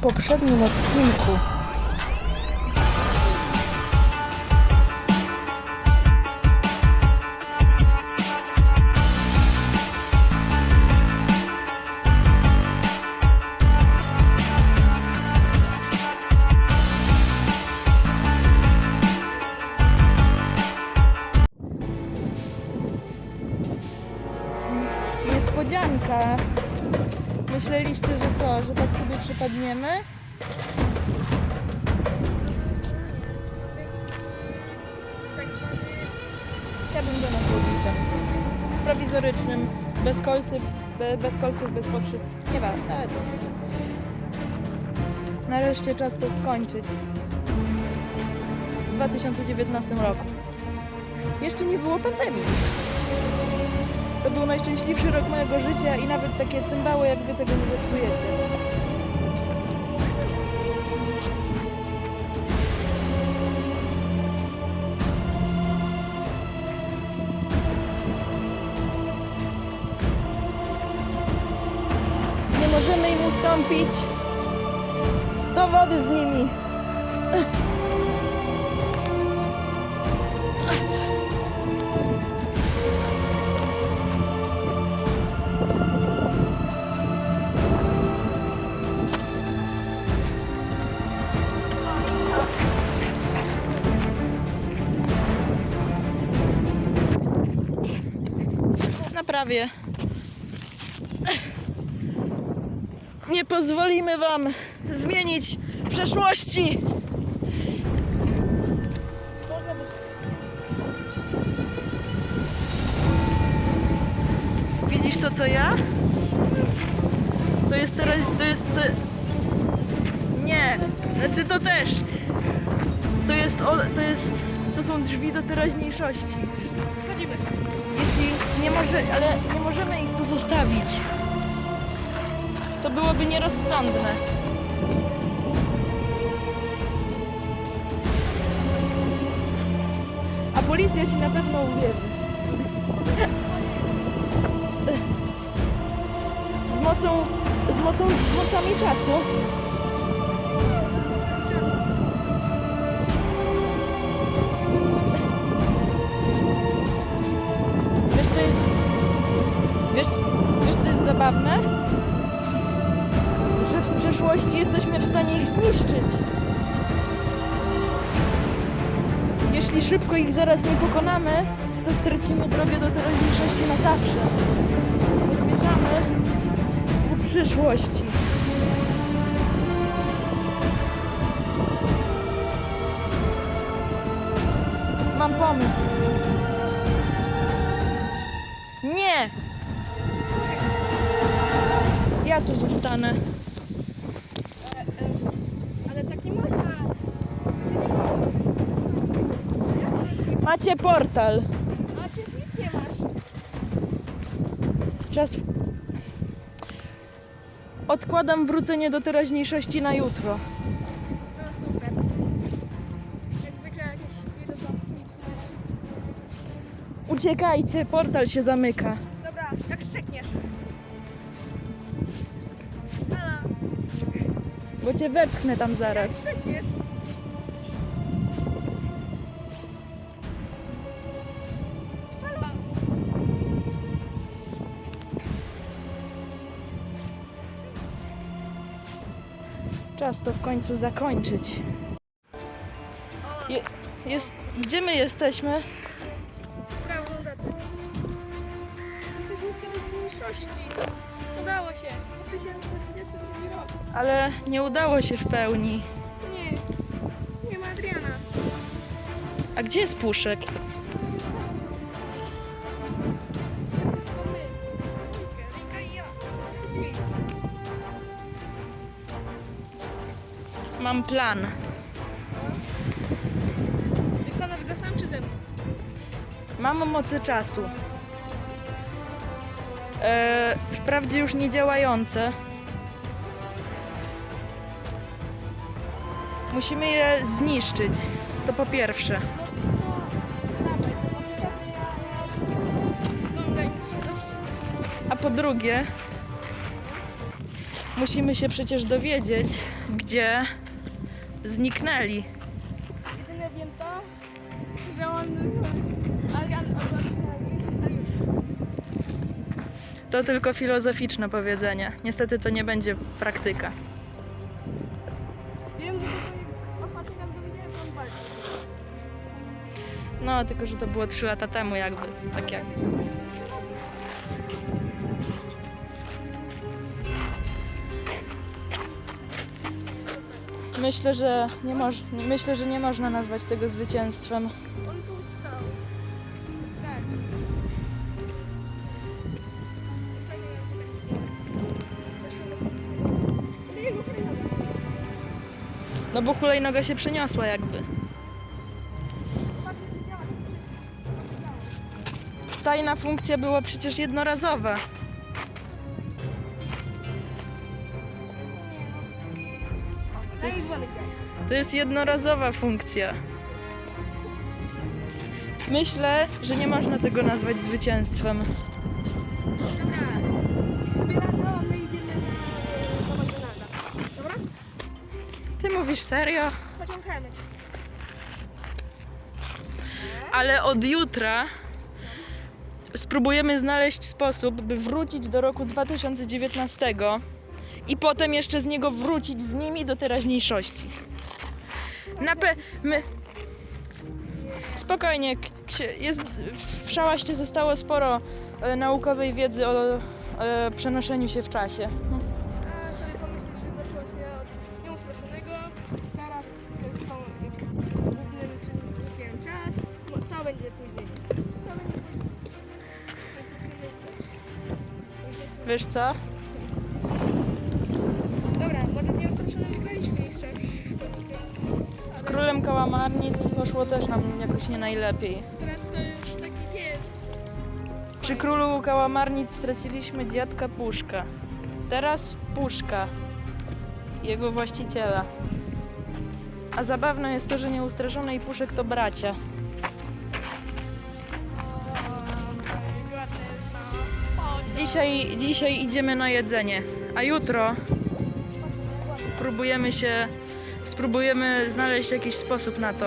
Poprzednim odcinku Myśleliście, że co, że tak sobie przypadniemy? Ja bym do nas łowiczem. Prowizorycznym, bez kolcy, be, bez kolców, bez pokrzyw. Nie ma, ale to. Nareszcie czas to skończyć. W 2019 roku. Jeszcze nie było pandemii. To był najszczęśliwszy rok mojego życia i nawet takie cymbały jak wy tego nie zepsujecie. Nie możemy im ustąpić. Do wody z nimi. Prawie. Nie pozwolimy wam zmienić przeszłości. Widzisz to co ja? To jest teraz, to jest... Nie, znaczy to też. To jest, to jest, to są drzwi do teraźniejszości. Schodzimy. Może, ale nie możemy ich tu zostawić. To byłoby nierozsądne. A policja ci na pewno uwierzy. Z mocą, z mocą, z mocami czasu. Zabawne? Że w przeszłości jesteśmy w stanie ich zniszczyć. Jeśli szybko ich zaraz nie pokonamy, to stracimy drogę do teraźniejszości na zawsze. My zmierzamy ku przyszłości. Mam pomysł. Nie! Ja tu zostanę. Ale tak nie można. Macie portal. A ty nic nie masz. Czas. W... Odkładam wrócenie do teraźniejszości na jutro. No super. Jak zwykle jakieś techniczne. Uciekajcie, portal się zamyka. Dobra, jak szczekniesz. Bo cię wepchnę tam zaraz. Czas to w końcu zakończyć. Je, jest, gdzie my jesteśmy? Jesteśmy w teraźniejszości. Udało się. 2022 rok. Ale nie udało się w pełni. Nie, nie ma Adriana. A gdzie jest puszek? Mam plan. Wykonasz go sam czy ze mną? Mam mocy czasu. E, wprawdzie już nie działające. Musimy je zniszczyć. To po pierwsze. A po drugie, musimy się przecież dowiedzieć, gdzie zniknęli. Jedyne wiem to, że on... Adrian To tylko filozoficzne powiedzenie. Niestety to nie będzie praktyka. Wiem, że ostatni raz. No, tylko że to było 3 lata temu jakby. Tak jak. Myślę, że nie moż, myślę, że nie można nazwać tego zwycięstwem. On tu stał. No bo hulajnoga się przeniosła jakby. Tajna funkcja była przecież jednorazowa. To jest-. To jest jednorazowa funkcja. Myślę, że nie można tego nazwać zwycięstwem. Ty mówisz serio? Pociągamy cię. Ale od jutra spróbujemy znaleźć sposób, by wrócić do roku 2019 i potem jeszcze z niego wrócić z nimi do teraźniejszości. Na pe... my... Spokojnie, jest... w Szałaście zostało sporo e, naukowej wiedzy o e, przenoszeniu się w czasie. Będzie później? Co będzie później? Chcę myśleć. Wiesz co? Dobra, może w nieustraszonym wygraliśmy jeszcze. Z królem kałamarnic poszło też nam jakoś nie najlepiej. Teraz to już taki jest. Przy królu kałamarnic straciliśmy dziadka Puszka. Teraz Puszka, jego właściciela. A zabawne jest to, że nieustraszony i Puszek to bracia. Dzisiaj, dzisiaj idziemy na jedzenie, a jutro próbujemy się, spróbujemy znaleźć jakiś sposób na to.